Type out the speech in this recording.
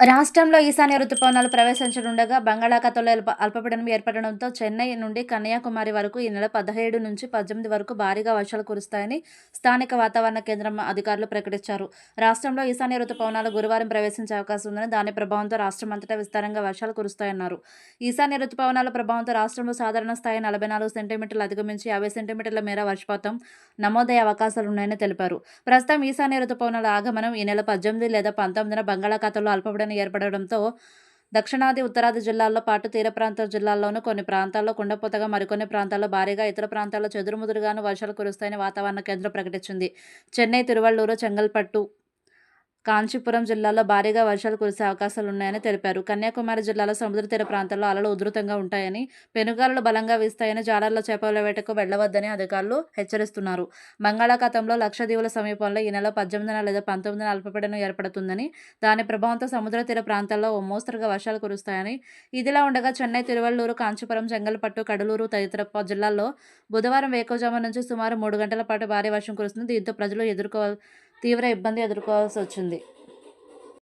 రాష్ట్రంలో ఈశాన్య రుతుపవనాలు ప్రవేశించనుండగా బంగాళాఖాతంలో అల్ప అల్పపీడనం ఏర్పడడంతో చెన్నై నుండి కన్యాకుమారి వరకు ఈ నెల పదిహేడు నుంచి పద్దెనిమిది వరకు భారీగా వర్షాలు కురుస్తాయని స్థానిక వాతావరణ కేంద్రం అధికారులు ప్రకటించారు. రాష్ట్రంలో ఈశాన్య రుతుపవనాలు గురువారం ప్రవేశించే అవకాశం ఉందని దాని ప్రభావంతో రాష్ట్రం అంతటా విస్తారంగా వర్షాలు కురుస్తాయన్నారు. ఈశాన్య రుతుపవనాల ప్రభావంతో రాష్ట్రంలో సాధారణ స్థాయి నలభై నాలుగు సెంటీమీటర్లు అధిగమించి యాభై సెంటీమీటర్ల మేర వర్షపాతం నమోదయ్యే అవకాశాలున్నాయని తెలిపారు. ప్రస్తుతం ఈశాన్య రుతుపవనాల ఆగమనం ఈ నెల పద్దెనిమిది లేదా పంతొమ్మిదిన బంగాళాఖాతంలో అల్పపీడనం ఏర్పడడంతో దక్షిణాది ఉత్తరాది జిల్లాల్లో పాటు తీర ప్రాంత జిల్లాల్లోనూ కొన్ని ప్రాంతాల్లో కుండపోతగా మరికొన్ని ప్రాంతాల్లో భారీగా ఇతర ప్రాంతాల్లో చెదురుముదురుగాను వర్షాలు కురుస్తాయని వాతావరణ కేంద్రం ప్రకటించింది. చెన్నై తిరువళ్ళూరు చెంగల్పట్టు కాంచీపురం జిల్లాలో భారీగా వర్షాలు కురిసే అవకాశాలు ఉన్నాయని తెలిపారు. కన్యాకుమారి జిల్లాలో సముద్ర తీర ప్రాంతాల్లో అలలు ఉధృతంగా ఉంటాయని పెనుగాలులు బలంగా వీస్తాయని జాలర్ల చేపల వేటకు వెళ్ళవద్దని అధికారులు హెచ్చరిస్తున్నారు. బంగాళాఖాతంలో లక్షద్వీపుల సమీపంలో ఈ నెల పద్దెనిమిదిన లేదా పంతొమ్మిదిన అల్పపీడనం ఏర్పడుతుందని దాని ప్రభావంతో సముద్ర తీర ప్రాంతాల్లో ఓ మోస్తరుగా వర్షాలు కురుస్తాయని ఇదిలా ఉండగా చెన్నై తిరువల్లూరు కాంచీపురం చెంగల్పట్టు కడలూరు తదితర జిల్లాల్లో బుధవారం వేకోజామ నుంచి సుమారు మూడు గంటల పాటు భారీ వర్షం కురుస్తుంది. దీంతో ప్రజలు ఎదుర్కో తీవ్ర ఇబ్బంది ఎదుర్కోవాల్సి వచ్చింది.